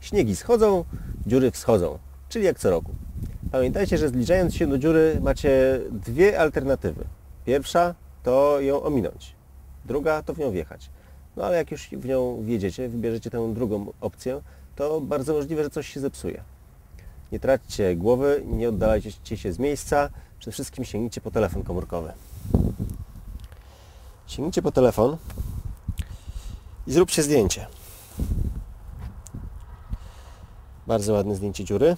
Śniegi schodzą, dziury wschodzą, czyli jak co roku. Pamiętajcie, że zbliżając się do dziury macie dwie alternatywy. Pierwsza to ją ominąć, druga to w nią wjechać. No ale jak już w nią wjedziecie, wybierzecie tę drugą opcję, to bardzo możliwe, że coś się zepsuje. Nie traćcie głowy, nie oddalajcie się z miejsca, przede wszystkim sięgnijcie po telefon komórkowy. Sięgnijcie po telefon i zróbcie zdjęcie. Bardzo ładne zdjęcie dziury.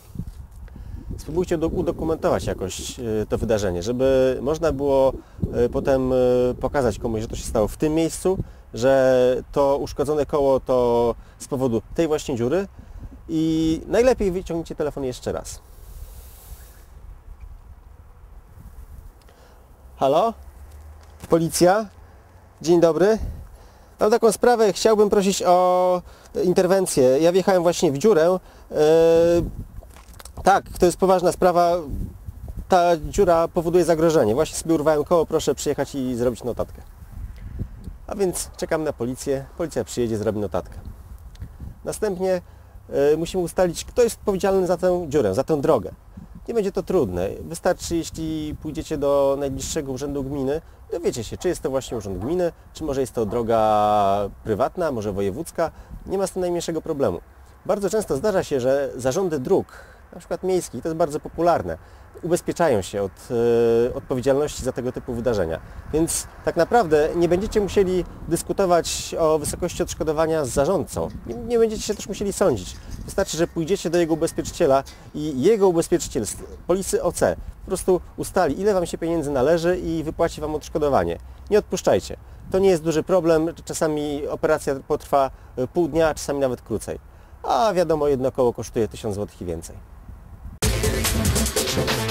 Spróbujcie do- udokumentować jakoś e, to wydarzenie, żeby można było e, potem e, pokazać komuś, że to się stało w tym miejscu, że to uszkodzone koło to z powodu tej właśnie dziury i najlepiej wyciągnijcie telefon jeszcze raz. Halo? Policja? Dzień dobry. Mam taką sprawę, chciałbym prosić o interwencję. Ja wjechałem właśnie w dziurę. Yy, tak, to jest poważna sprawa. Ta dziura powoduje zagrożenie. Właśnie sobie urwałem koło, proszę przyjechać i zrobić notatkę. A więc czekam na policję. Policja przyjedzie, zrobi notatkę. Następnie yy, musimy ustalić, kto jest odpowiedzialny za tę dziurę, za tę drogę. Nie będzie to trudne. Wystarczy, jeśli pójdziecie do najbliższego urzędu gminy, dowiecie się, czy jest to właśnie urząd gminy, czy może jest to droga prywatna, może wojewódzka. Nie ma z tym najmniejszego problemu. Bardzo często zdarza się, że zarządy dróg, na przykład miejskich, to jest bardzo popularne, ubezpieczają się od e, odpowiedzialności za tego typu wydarzenia. Więc tak naprawdę nie będziecie musieli dyskutować o wysokości odszkodowania z zarządcą. Nie, nie będziecie się też musieli sądzić. Wystarczy, że pójdziecie do jego ubezpieczyciela i jego ubezpieczyciel z polisy OC po prostu ustali, ile Wam się pieniędzy należy i wypłaci Wam odszkodowanie. Nie odpuszczajcie. To nie jest duży problem. Czasami operacja potrwa e, pół dnia, czasami nawet krócej. A wiadomo, jedno koło kosztuje 1000 zł i więcej. Thank you.